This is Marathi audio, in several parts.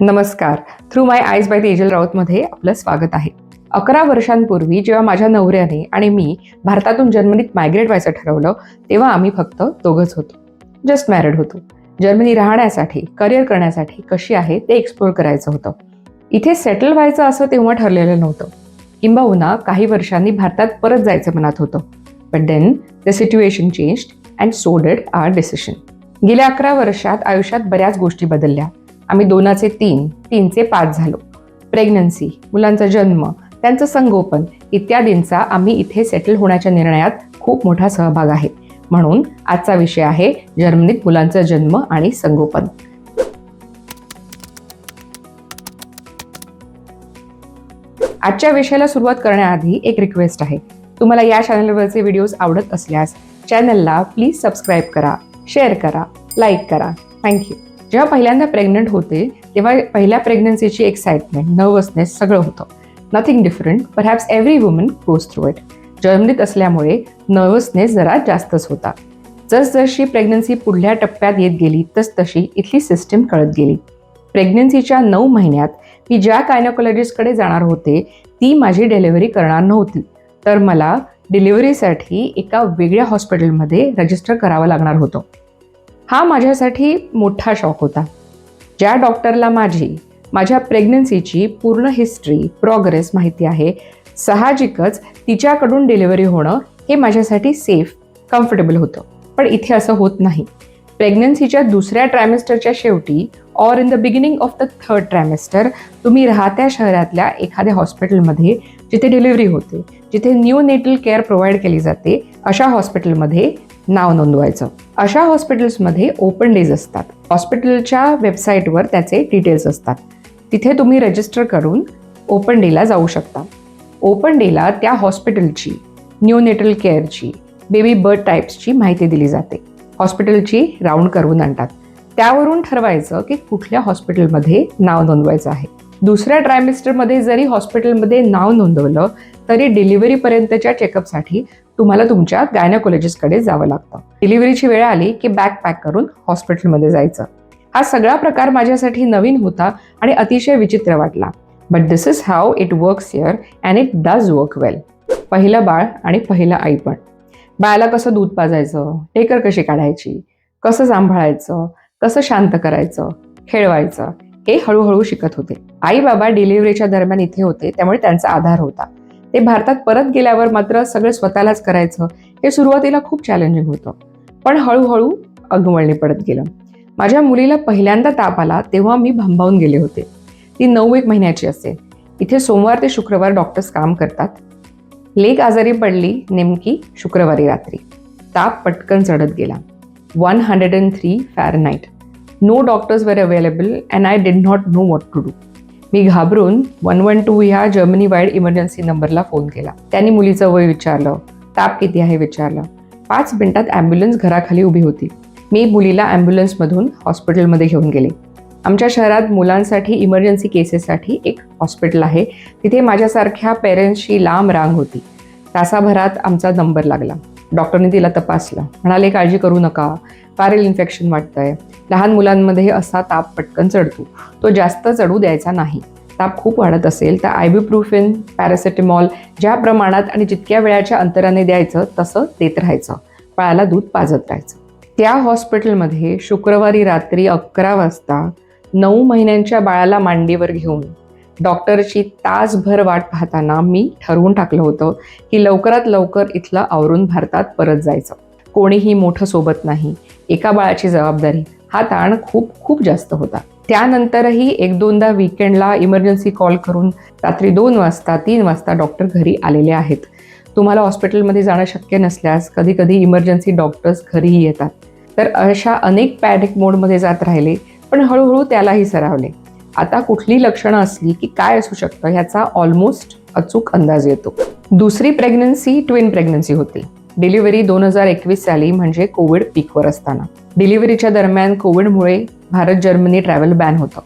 नमस्कार. Through my eyes by Tejal राऊतमध्ये आपलं स्वागत आहे. अकरा वर्षांपूर्वी जेव्हा माझ्या नवऱ्याने आणि मी भारतातून जर्मनीत मायग्रेट व्हायचं ठरवलं तेव्हा आम्ही फक्त दोघंच होतो. जस्ट मॅरिड होतो. जर्मनी राहण्यासाठी करिअर करण्यासाठी कशी आहे ते एक्सप्लोर करायचं होतं. इथे सेटल व्हायचं असं तेव्हा ठरलेलं नव्हतं. किंबहुना काही वर्षांनी भारतात परत जायचं मनात होतं. But then the situation changed and so did our decision गेल्या अकरा वर्षात आयुष्यात बऱ्याच गोष्टी बदलल्या. आम्ही दोनाचे तीन तीनचे पाच झालो. प्रेग्नन्सी मुलांचा जन्म त्यांचं संगोपन इत्यादींचा आम्ही इथे सेटल होण्याच्या निर्णयात खूप मोठा सहभाग आहे. म्हणून आजचा विषय आहे जर्मनीत मुलांचा जन्म आणि संगोपन. आजच्या विषयाला सुरुवात करण्याआधी एक रिक्वेस्ट आहे. तुम्हाला या चॅनलवरचे व्हिडिओज आवडत असल्यास चॅनलला प्लीज सबस्क्राईब करा शेअर करा लाईक करा. थँक्यू जेव्हा पहिल्यांदा प्रेग्नंट होते तेव्हा पहिल्या प्रेग्नन्सीची एक्साइटमेंट नर्वसनेस सगळं होतं. Nothing different perhaps every woman goes through it जर्मनीत असल्यामुळे नर्वसनेस जरा जास्तच होता. जसजशी प्रेग्नन्सी पुढल्या टप्प्यात येत गेली तस तशी इथली सिस्टीम कळत गेली. प्रेग्नन्सीच्या नऊ महिन्यात मी ज्या कायनोकॉलॉजिस्टकडे जाणार होते ती माझी डिलिव्हरी करणार नव्हती. तर मला डिलिव्हरीसाठी एका वेगळ्या हॉस्पिटलमध्ये रजिस्टर करावं लागणार होतं. हा माझ्यासाठी मोठा शॉक होता. ज्या डॉक्टरला माझी माझ्या प्रेग्नन्सीची पूर्ण हिस्ट्री प्रोग्रेस माहिती आहे साहजिकच तिच्याकडून डिलिव्हरी होणं हे माझ्यासाठी सेफ कम्फर्टेबल होतं. पण इथे असं होत नाही. प्रेग्नन्सीच्या दुसऱ्या ट्रायमेस्टरच्या शेवटी or in the beginning of the third trimester तुम्ही राहत्या शहरातल्या एखाद्या हॉस्पिटलमध्ये जिथे डिलिव्हरी होते जिथे न्यू नेटल केअर प्रोव्हाइड केली जाते अशा हॉस्पिटलमध्ये नाव नोंदवायचं. अशा हॉस्पिटल्समध्ये ओपन डेज असतात. हॉस्पिटलच्या वेबसाईटवर त्याचे डिटेल्स असतात. तिथे तुम्ही रजिस्टर करून ओपन डेला जाऊ शकता. ओपन डेला त्या हॉस्पिटलची न्यू नेटल केअरची बेबी बर्थ टाईप्सची माहिती दिली जाते. हॉस्पिटलची राऊंड करून आणतात. त्यावरून ठरवायचं की कुठल्या हॉस्पिटलमध्ये नाव नोंदवायचं आहे. दुसऱ्या ट्रायमिस्टरमध्ये जरी हॉस्पिटलमध्ये नाव नोंदवलं तरी डिलिव्हरीपर्यंतच्या चेकअपसाठी तुम्हाला तुमच्या गायनाकोलॉजिस्टकडे जावं लागतं. डिलिव्हरीची वेळ आली की बॅग पॅक करून हॉस्पिटलमध्ये जायचं. हा सगळा प्रकार माझ्यासाठी नवीन होता आणि अतिशय विचित्र वाटला. But this is how it works here and it does work well पहिलं बाळ आणि पहिलं आईपण बाळाला कसं दूध पाजायचं? टेकर कशी काढायची? कसं सांभाळायचं? कसं शांत करायचं? खेळवायचं? हे हळूहळू शिकत होते. आई बाबा डिलिव्हरीच्या दरम्यान इथे होते त्यामुळे त्यांचा आधार होता. ते भारतात परत गेल्यावर मात्र सगळं स्वतःलाच करायचं हे सुरुवातीला खूप चॅलेंजिंग होतं. पण हळूहळू अगमळणी पडत गेलं. माझ्या मुलीला पहिल्यांदा ताप आला तेव्हा मी भांबावून गेले होते. ती नऊ एक महिन्याची असेल. इथे सोमवार ते शुक्रवार डॉक्टर्स काम करतात. लेक आजारी पडली नेमकी शुक्रवारी रात्री. ताप पटकन चढत गेला. One hundred and three Fahrenheit no doctors were available and I did not know what to do मी घाबरून वन वन टू ह्या जर्मनी वाईड इमर्जन्सी नंबरला फोन केला. त्यांनी मुलीचं वय विचारलं. ताप किती आहे? विचारलं. पाच मिनिटात ॲम्ब्युलन्स घराखाली उभी होती. मी मुलीला ॲम्ब्युलन्समधून हॉस्पिटलमध्ये घेऊन गेले. आमच्या शहरात मुलांसाठी इमर्जन्सी केसेससाठी एक हॉस्पिटल आहे. तिथे माझ्यासारख्या पेरेंट्सची लांब रांग होती. तासाभरात आमचा नंबर लागला. डॉक्टरने तिला तपासलं. म्हणाले काळजी करू नका. व्हायरल इन्फेक्शन वाटतंय. लहान मुलांमध्ये असा ताप पटकन चढतो. तो जास्त चढू द्यायचा नाही. ताप खूप वाढत असेल तर आयबुप्रुफिन पॅरासिटेमॉल ज्या प्रमाणात आणि जितक्या वेळाच्या अंतराने द्यायचं तसं देत राहायचं. बाळाला दूध पाजत राहायचं. त्या हॉस्पिटलमध्ये शुक्रवारी रात्री अकरा वाजता नऊ महिन्यांच्या बाळाला मांडीवर घेऊन डॉक्टरची तासभर वाट पाहताना मी ठरवून टाकलं होतं की लवकरात लवकर इथलं आवरून भारतात परत जायचं. कोणीही मोठं सोबत नाही. एका बाळाची जबाबदारी. हा ताण खूप खूप जास्त होता. त्यानंतरही एक दोनदा विकेंडला इमर्जन्सी कॉल करून रात्री दोन वाजता तीन वाजता डॉक्टर घरी आलेले आहेत. तुम्हाला हॉस्पिटलमध्ये जाणं शक्य नसल्यास कधी कधी इमर्जन्सी डॉक्टर्स घरीही येतात. तर अशा अनेक पॅनिक मोडमध्ये जात राहिले पण हळूहळू त्यालाही सरावले. आता कुठली लक्षणं असली की काय असू शकतं ह्याचा ऑलमोस्ट अचूक अंदाज येतो. दुसरी प्रेग्नन्सी ट्विन प्रेग्नन्सी होती. डिलिव्हरी दोन हजार एकवीस साली म्हणजे कोविड पीकवर असताना. डिलिव्हरीच्या दरम्यान कोविडमुळे भारत जर्मनी ट्रॅव्हल बॅन होतं.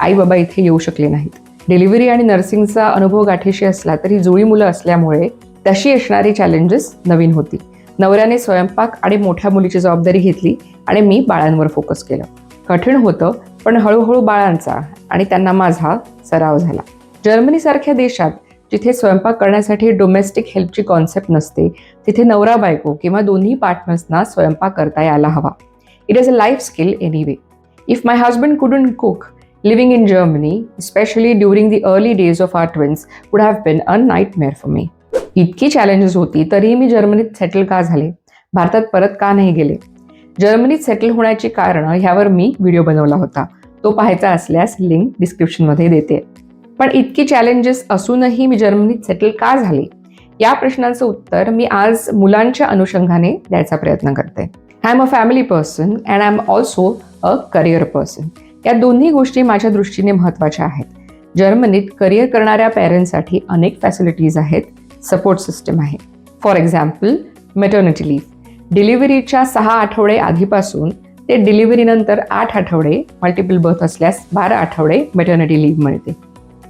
आई बाबा इथे येऊ शकले नाहीत. डिलिव्हरी आणि नर्सिंगचा अनुभव गाठीशी असला तरी जुळी मुलं असल्यामुळे तशी असणारी चॅलेंजेस नवीन होती. नवऱ्याने स्वयंपाक आणि मोठ्या मुलीची जबाबदारी घेतली आणि मी बाळांवर फोकस केलं. कठीण होतं पण हळूहळू बाळांचा आणि त्यांना माझा सराव झाला. जर्मनीसारख्या देशात जिथे स्वयंपाक करण्यासाठी डोमेस्टिक हेल्पची कॉन्सेप्ट नसते तिथे नवरा बायको किंवा दोन्ही पार्टनर्सना स्वयंपाक करता यायला हवा. It is a life skill anyway if my husband couldn't cook living in Germany specially during the early days of our twins would have been a nightmare for me इतकी चॅलेंजेस होती तरीही मी जर्मनीत सेटल का झाले? भारतात परत का नाही गेले? जर्मनीत सेटल होण्याची कारणं ह्यावर मी व्हिडिओ बनवला होता. तो पाहायचा असल्यास लिंक डिस्क्रिप्शनमध्ये देते. पण इतकी चॅलेंजेस असूनही मी जर्मनीत सेटल का झाले? या प्रश्नाचं उत्तर मी आज मुलांच्या अनुषंगाने द्यायचा प्रयत्न करते. I am a family person and I am also a career person या दोन्ही गोष्टी माझ्या दृष्टीने महत्त्वाच्या आहेत. जर्मनीत करिअर करणाऱ्या पॅरेंट्ससाठी अनेक फॅसिलिटीज आहेत. सपोर्ट सिस्टम आहे. फॉर एक्झाम्पल मेटर्निटी लीव्ह डिलिव्हरीच्या सहा आठवडे आधीपासून ते डिलिव्हरीनंतर आठ आठवडे मल्टिपल बर्थ असल्यास बारा आठवडे मेटर्निटी लीव्ह मिळते.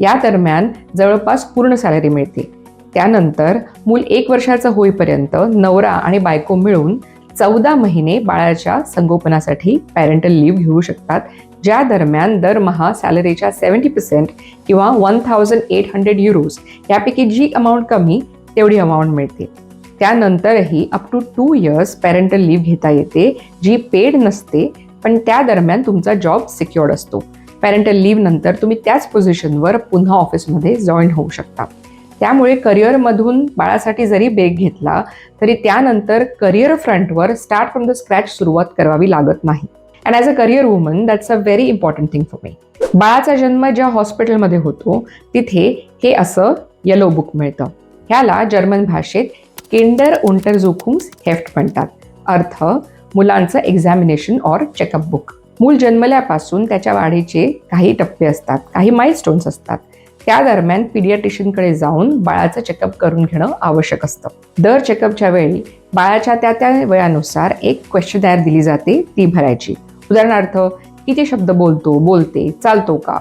या दरम्यान जवळपास पूर्ण सॅलरी मिळते. त्यानंतर मूल एक वर्षाचं होईपर्यंत नवरा आणि बायको मिळून चौदा महिने बाळाच्या संगोपनासाठी पॅरेंटल लीव्ह घेऊ शकतात ज्या दरम्यान दरमहा सॅलरीच्या सेवन्टी पर्सेंट किंवा one thousand eight hundred euros यापैकी जी अमाऊंट कमी तेवढी अमाऊंट मिळते. त्यानंतरही up to two years parental leave घेता येते जी पेड नसते पण त्या दरम्यान तुमचा जॉब सिक्युअर्ड असतो. पॅरेंटल लीव्ह नंतर तुम्ही त्याच पोझिशनवर पुन्हा ऑफिसमध्ये जॉईन होऊ शकता. त्यामुळे करिअरमधून बाळासाठी जरी ब्रेक घेतला तरी त्यानंतर करिअर फ्रंटवर स्टार्ट फ्रॉम द स्क्रॅच सुरुवात करावी लागत नाही. And as a career woman that's a very important thing for me बाळाचा जन्म ज्या हॉस्पिटलमध्ये होतो तिथे हे असं येलो बुक मिळतं. ह्याला जर्मन भाषेत किंडर उंटर जोखुम्स हेफ्ट म्हणतात अर्थ मुलांचं एक्झामिनेशन ऑर चेकअप बुक मूल जन्मल्यापासून त्याच्या वाढीचे काही टप्पे असतात काही माइलस्टोन्स असतात. त्या दरम्यान पिडियाट्रिशियनकडे जाऊन बाळाचं चेकअप करून घेणं आवश्यक असतं. दर चेकअपच्या वेळी बाळाच्या त्या त्या वयानुसार एक क्वेश्चन तयार दिली जाते ती भरायची. उदाहरणार्थ किती शब्द बोलतो बोलते चालतो का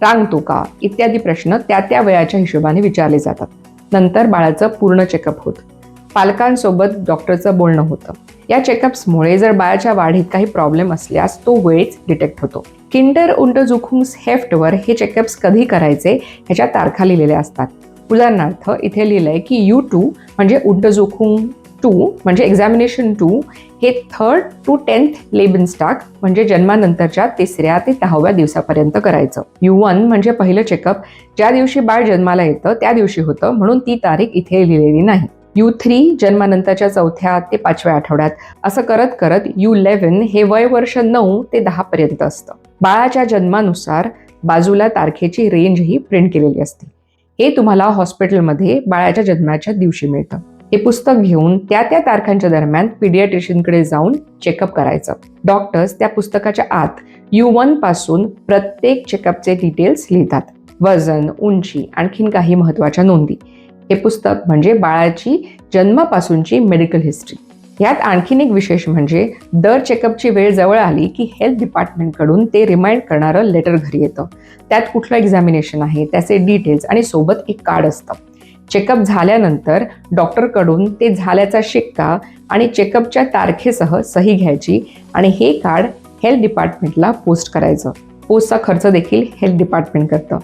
रांगतो का इत्यादी प्रश्न त्या त्या वयाच्या हिशोबाने विचारले जातात. नंतर बाळाचं पूर्ण चेकअप होतं. पालकांसोबत डॉक्टरचं बोलणं होतं. या चेकअप्समुळे जर बाळाच्या वाढीत काही प्रॉब्लेम असल्यास तो वेळीच डिटेक्ट होतो. किंडर उंट जुखुंग्स हेफ्टवर हे चेकअप्स कधी करायचे ह्याच्या तारखा लिहिलेल्या असतात. उदाहरणार्थ इथे लिहिलंय की यू टू म्हणजे उंट जोखुंग टू म्हणजे एक्झामिनेशन टू हे थर्ड टू टेन्थ लेबिन्स्टाक म्हणजे जन्मानंतरच्या तिसऱ्या ते दहाव्या दिवसापर्यंत करायचं. यू वन म्हणजे पहिलं चेकअप ज्या दिवशी बाळ जन्माला येतं त्या दिवशी होतं म्हणून ती तारीख इथे लिहिलेली नाही. यू थ्री जन्मानंतरच्या चौथ्या ते पाचव्या आठवड्यात. असं करत करत यू लेवन हे वय वर्ष नऊ ते दहा पर्यंत असतं. बाळाच्या जन्मानुसार बाजूला तारखेची रेंज ही प्रिंट केलेली असते. हे तुम्हाला हॉस्पिटलमध्ये बाळाच्या जन्माच्या दिवशी मिळतं. हे पुस्तक घेऊन त्या त्या तारखांच्या दरम्यान पीडियाट्रिशियनकडे जाऊन चेकअप करायचं. डॉक्टर्स त्या पुस्तकाच्या आत यू वनपासून प्रत्येक चेकअपचे डिटेल्स लिहितात. वजन उंची आणखीन काही महत्त्वाच्या नोंदी. हे पुस्तक म्हणजे बाळाची जन्मापासूनची मेडिकल हिस्ट्री यात आणखीन एक विशेष म्हणजे दर चेकअपची वेळ जवळ आली की हेल्थ डिपार्टमेंटकडून ते रिमाइंड करणारं लेटर घरी येतं. त्यात कुठलं एक्झामिनेशन आहे त्याचे डिटेल्स आणि सोबत एक कार्ड असतं. चेकअप झाल्यानंतर डॉक्टरकडून ते झाल्याचा शिक्का आणि चेकअपच्या तारखेसह सही घ्यायची आणि हे कार्ड हेल्थ डिपार्टमेंटला पोस्ट करायचं. पोस्टचा खर्च देखील हेल्थ डिपार्टमेंट करतं.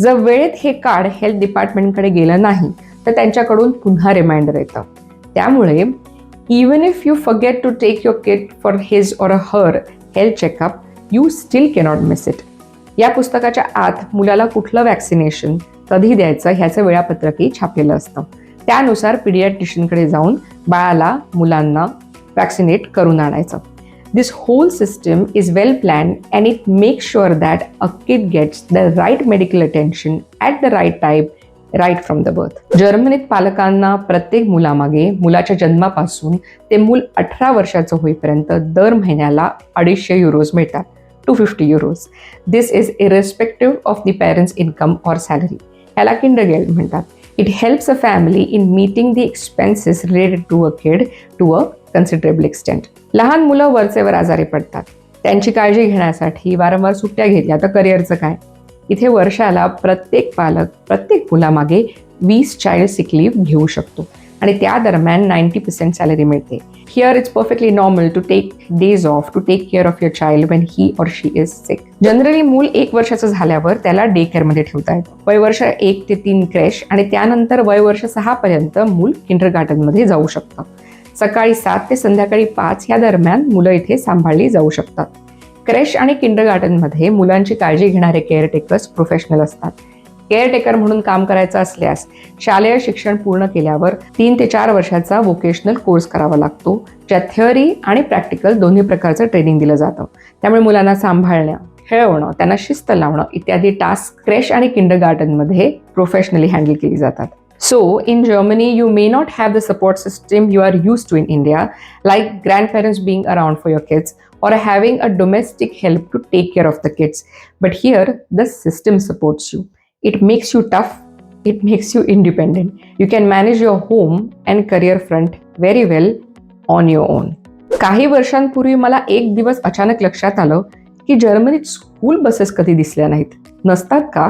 जर वेळेत हे कार्ड हेल्थ डिपार्टमेंटकडे गेलं नाही तर त्यांच्याकडून पुन्हा रिमाइंडर येतं. त्यामुळे even if you forget to take your kid for his or a her health checkup you still cannot miss it या पुस्तकाच्या आत मुलाला कुठलं वॅक्सिनेशन कधी द्यायचं ह्याचं वेळापत्रकही छापलेलं असतं. त्यानुसार पिडियाट्रिशियनकडे जाऊन बाळाला मुलांना वॅक्सिनेट करून आणायचं. This whole system is well plan and it make sure that a kid gets the right medical attention at the right time right from the birth जर्मनीत पालकांना प्रत्येक मुलामागे मुलाच्या जन्मापासून ते मूल अठरा वर्षाचं होईपर्यंत दर महिन्याला अडीचशे युरोज मिळतात two fifty euros this is irrespective of the parents income or salary ह्याला किंड गेल्ड म्हणतात. It helps a family in meeting the expenses related to a kid to a considerable extent लहान मुलं वरचेवर आजारी पडतात. त्यांची काळजी घेण्यासाठी वारंवार सुट्ट्या घेतल्या. तर करिअरचं काय? इथे वर्षाला प्रत्येक पालक प्रत्येक मुलामागे वीस चाइल्ड सिक लीव घेऊ शकतो. आणि त्या दरम्यान नाईन्टी पर्सेंट सॅलरी मिळते. Here it's perfectly normal to take days off to take care of your child when he or she is sick generally मूल एक वर्षाचं झाल्यावर त्याला डे केअरमध्ये ठेवता येतं. वय वर्ष एक ते तीन क्रॅश आणि त्यानंतर वय वर्ष सहा पर्यंत मूल किंडर गार्डनमध्ये जाऊ शकतं. सकाळी सात ते संध्याकाळी पाच या दरम्यान मुलं इथे सांभाळली जाऊ शकतात. क्रेश आणि किंडर गार्डनमध्ये मुलांची काळजी घेणारे केअरटेकर्स प्रोफेशनल असतात. केअरटेकर म्हणून काम करायचं असल्यास शालेय शिक्षण पूर्ण केल्यावर तीन ते चार वर्षाचा वोकेशनल कोर्स करावा लागतो ज्यात थिअरी आणि प्रॅक्टिकल दोन्ही प्रकारचं ट्रेनिंग दिलं जातं. त्यामुळे मुलांना सांभाळणं खेळवणं त्यांना शिस्त लावणं इत्यादी टास्क क्रेश आणि किंडर गार्डनमध्ये प्रोफेशनली हँडल केली जातात. So, in Germany, you may not have the support system you are used to in India, like grandparents being around for your kids or having a domestic help to take care of the kids. But here, the system supports you. It makes you tough, it makes you independent. You can manage your home and career front very well on your own. काही वर्षांपूर्वी मला एक दिवस अचानक लक्षात आलं की जर्मनीत स्कूल बसेस कधी दिसल्या नाहीत नसतात का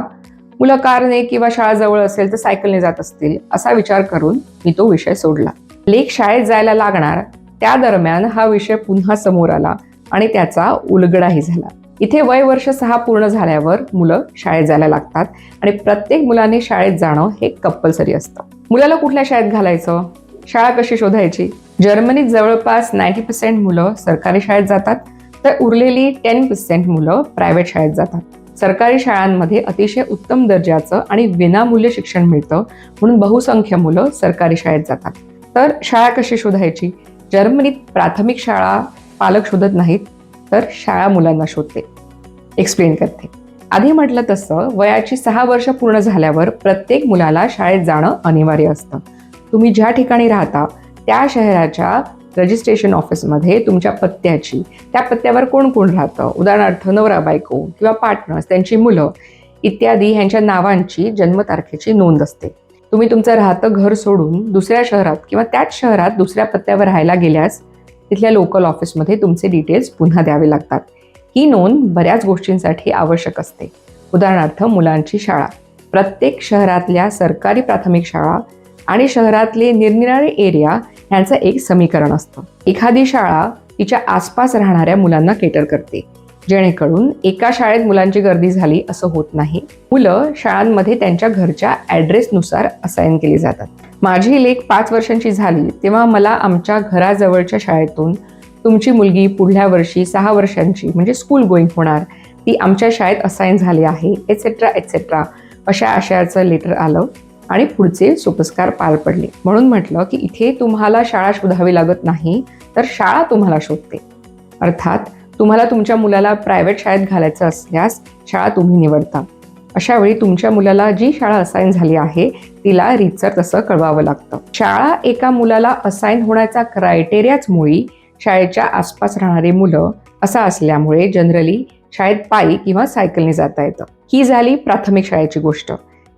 मुलं कारने किंवा शाळा जवळ असेल तर सायकलने जात असतील असा विचार करून मी तो विषय सोडला लेख शाळेत जायला लागणार त्या दरम्यान हा विषय पुन्हा समोर आला आणि त्याचा उलगडाही झाला. इथे वय वर्ष सहा पूर्ण झाल्यावर मुलं शाळेत जायला लागतात आणि प्रत्येक मुलाने शाळेत जाणं हे कंपल्सरी असतं. मुलाला कुठल्या शाळेत घालायचं? शाळा कशी शोधायची? जर्मनीत जवळपास नाईन्टी पर्सेंट मुलं सरकारी शाळेत जातात तर उरलेली टेन पर्सेंट मुलं प्रायव्हेट शाळेत जातात. सरकारी शाळांमध्ये अतिशय उत्तम दर्जाचं आणि विनामूल्य शिक्षण मिळतं म्हणून बहुसंख्य मुलं सरकारी शाळेत जातात. तर शाळा कशी शोधायची? जर्मनीत प्राथमिक शाळा पालक शोधत नाहीत तर शाळा मुलांना शोधते. एक्सप्लेन करते. आधी म्हटलं तसं वयाची सहा वर्ष पूर्ण झाल्यावर प्रत्येक मुलाला शाळेत जाणं अनिवार्य असतं. तुम्ही ज्या ठिकाणी राहता त्या शहराच्या रजिस्ट्रेशन ऑफिसमध्ये तुमच्या पत्त्याची त्या पत्त्यावर कोण कोण राहतं? उदाहरणार्थ नवरा बायको किंवा पार्टनर्स त्यांची मुलं इत्यादी ह्यांच्या नावांची जन्मतारखेची नोंद असते. तुम्ही तुमचं राहतं घर सोडून दुसऱ्या शहरात किंवा त्याच शहरात दुसऱ्या पत्त्यावर राहायला गेल्यास तिथल्या लोकल ऑफिसमध्ये तुमचे डिटेल्स पुन्हा द्यावे लागतात. ही नोंद बऱ्याच गोष्टींसाठी आवश्यक असते. उदाहरणार्थ मुलांची शाळा. प्रत्येक शहरातल्या सरकारी प्राथमिक शाळा आणि शहरातले निरनिराळे एरिया यांचं एक समीकरण असतं. एखादी शाळा तिच्या आसपास राहणाऱ्या मुलांना केटर करते. जेणेकरून एका शाळेत मुलांची गर्दी झाली असं होत नाही. मुलं शाळांमध्ये त्यांच्या घरच्या ॲड्रेसनुसार असाइन केली जातात. माझी लेख पाच वर्षांची झाली तेव्हा मला आमच्या घराजवळच्या शाळेतून तुमची मुलगी पुढल्या वर्षी सहा वर्षांची म्हणजे स्कूल गोईंग होणार ती आमच्या शाळेत असाइन झाली आहे एक्सेट्रा एक्सेट्रा अशा आशयाचं लेटर आलं आणि पुढचे सोपस्कार पार पडले. म्हणून म्हटलं की इथे तुम्हाला शाळा शोधावी लागत नाही तर शाळा तुम्हाला शोधते. अर्थात तुम्हाला तुमच्या मुलाला प्रायव्हेट शाळेत घालायचं असल्यास शाळा तुम्ही निवडता. अशा वेळी तुमच्या मुलाला जी शाळा असाइन झाली आहे तिला रीतसर तसं कळवावं लागतं. शाळा एका मुलाला असाइन होण्याचा क्रायटेरियाच मुळी शाळेच्या आसपास राहणारी मुलं असा असल्यामुळे जनरली शाळेत पायी किंवा सायकलने जाता येतं. ही झाली प्राथमिक शाळेची गोष्ट.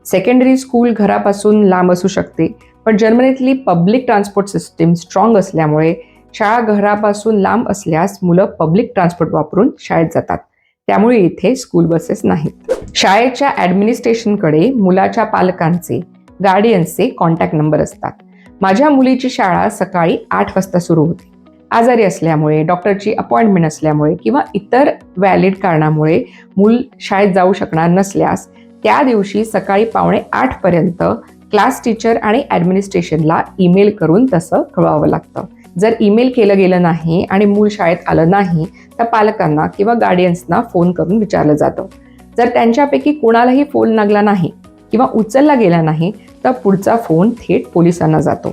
सेकंडरी स्कूल घरापासून लांब असू शकते पण जर्मनीतली पब्लिक ट्रान्सपोर्ट सिस्टीम स्ट्रॉंग असल्यामुळे शाळा घरापासून लांब असल्यास मुलं पब्लिक ट्रान्सपोर्ट वापरून शाळेत जातात. त्यामुळे इथे स्कूल बसेस नाहीत. शाळेच्या ॲडमिनिस्ट्रेशनकडे मुलाच्या पालकांचे गार्डियन्सचे कॉन्टॅक्ट नंबर असतात. माझ्या मुलीची शाळा सकाळी आठ वाजता सुरू होते. आजारी असल्यामुळे डॉक्टरची अपॉइंटमेंट असल्यामुळे किंवा इतर व्हॅलिड कारणामुळे मूल शाळेत जाऊ शकणार नसल्यास त्या दिवशी सकाळी पावणे आठपर्यंत क्लास टीचर आणि ॲडमिनिस्ट्रेशनला ईमेल करून तसं कळवावं लागतं. जर ईमेल केलं गेलं नाही आणि मूल शाळेत आलं नाही तर पालकांना किंवा गार्डियन्सना फोन करून विचारलं जातं. जर त्यांच्यापैकी कोणालाही फोन लागला नाही किंवा उचलला गेला नाही तर पुढचा फोन थेट पोलिसांना जातो.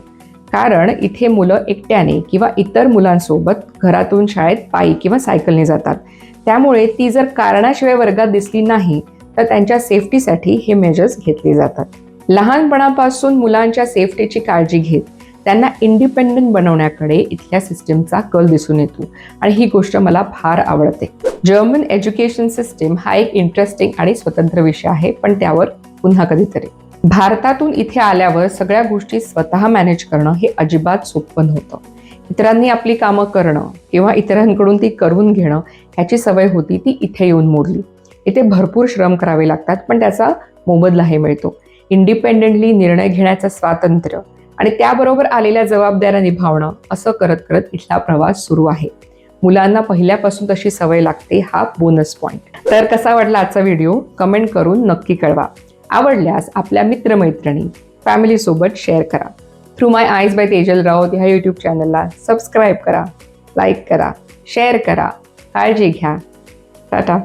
कारण इथे मुलं एकट्याने किंवा इतर मुलांसोबत घरातून शाळेत पायी किंवा सायकलने जातात. त्यामुळे ती जर कारणाशिवाय वर्गात दिसली नाही तर त्यांच्या सेफ्टीसाठी हे मेजर्स घेतले जातात. लहानपणापासून मुलांच्या सेफ्टीची काळजी घेत त्यांना इंडिपेंडंट बनवण्याकडे इथल्या सिस्टीमचा कल दिसून येतो. आणि ही गोष्ट मला फार आवडते. जर्मन एज्युकेशन सिस्टीम हा एक इंटरेस्टिंग आणि स्वतंत्र विषय आहे पण त्यावर पुन्हा कधीतरी. भारतातून इथे आल्यावर सगळ्या गोष्टी स्वतः मॅनेज करणं हे अजिबात सोपं नव्हतं. इतरांनी आपली कामं करणं किंवा इतरांकडून ती करून घेणं ह्याची सवय होती ती इथे येऊन मोडली. इथे भरपूर श्रम करावे लागतात पण त्याचा मोबदलाही मिळतो. इंडिपेंडेंटली निर्णय घेण्याचं स्वातंत्र्य आणि त्याबरोबर आलेल्या जबाबदाऱ्या निभावणं असं करत करत इथला प्रवास सुरू आहे. मुलांना पहिल्यापासून तशी सवय लागते हा बोनस पॉईंट तर कसा वाटला आजचा व्हिडिओ कमेंट करून नक्की कळवा. आवडल्यास आपल्या मित्रमैत्रिणी फॅमिलीसोबत शेअर करा. Through my eyes by Tejal Raut ह्या यूट्यूब चॅनलला सबस्क्राईब करा लाईक करा शेअर करा. काळजी घ्या. टाटा.